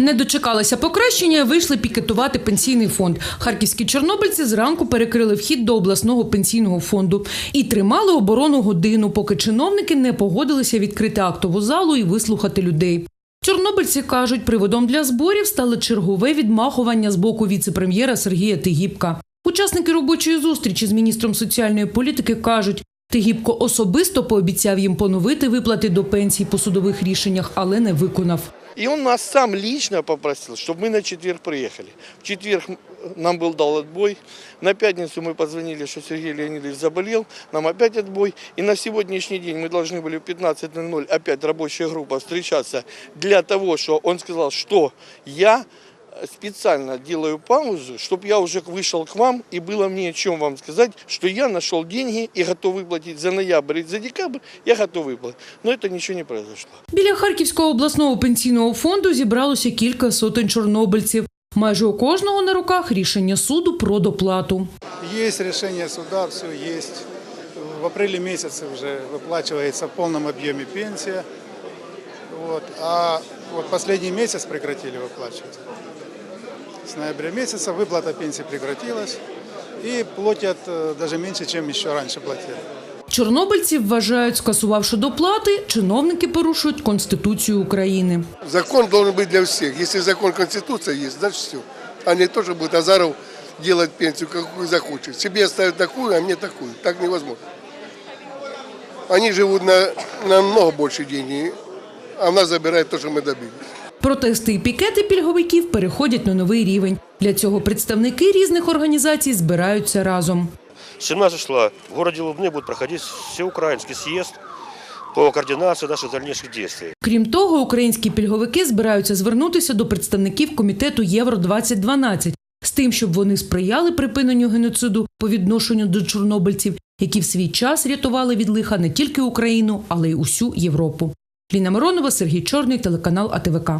Не дочекалися покращення, вийшли пікетувати пенсійний фонд. Харківські чорнобильці зранку перекрили вхід до обласного пенсійного фонду і тримали оборону годину, поки чиновники не погодилися відкрити актову залу і вислухати людей. Чорнобильці кажуть, приводом для зборів стало чергове відмахування з боку віце-прем'єра Сергія Тигіпка. Учасники робочої зустрічі з міністром соціальної політики кажуть, Тигіпко особисто пообіцяв їм поновити виплати до пенсій по судових рішеннях, але не виконав. И он нас сам лично попросил, чтобы мы на четверг приехали. В четверг нам был дал отбой. На пятницу мы позвонили, что Сергей Леонидович заболел. Нам опять отбой. И на сегодняшний день мы должны были в 15.00 опять рабочая группа встречаться для того, что он сказал, что я специально делаю паузу, чтобы я уже вышел к вам и было мне о чем вам сказать, что я нашел деньги и готов выплатить за ноябрь и за декабрь, я готов выплатить. Но это ничего не произошло. Біля Харківського обласного пенсійного фонду зібралося кілька сотень чорнобильців. Майже у кожного на руках рішення суду про доплату. Есть решение суда, все есть. В апреле месяце уже выплачивается в полном объеме пенсия. Вот. А вот последний месяц прекратили выплачивать. С ноября месяца выплата пенсии прекратилась. И платят э, даже меньше, чем еще раньше платили. Чорнобильці вважають, скасувавши доплати, чиновники порушують Конституцію України. Закон должен быть для всех. Если закон Конституция есть, значит все. А не то, что будет Азаров делать пенсию, какую захочет. Себе ставят такую, а мне такую. Так невозможно. Они живут на намного больше денег, а у нас забирают то, что мы добились. Протести і пікети пільговиків переходять на новий рівень. Для цього представники різних організацій збираються разом. 17 числа в городе Лубны будет проходить всеукраинский съезд по координации наших дальнейших действий. Крім того, українські пільговики збираються звернутися до представників комітету Євро 2012 з тим, щоб вони сприяли припиненню геноциду по відношенню до чорнобильців, які в свій час рятували від лиха не тільки Україну, але й усю Європу. Ліна Миронова, Сергій Чорний, телеканал АТВК.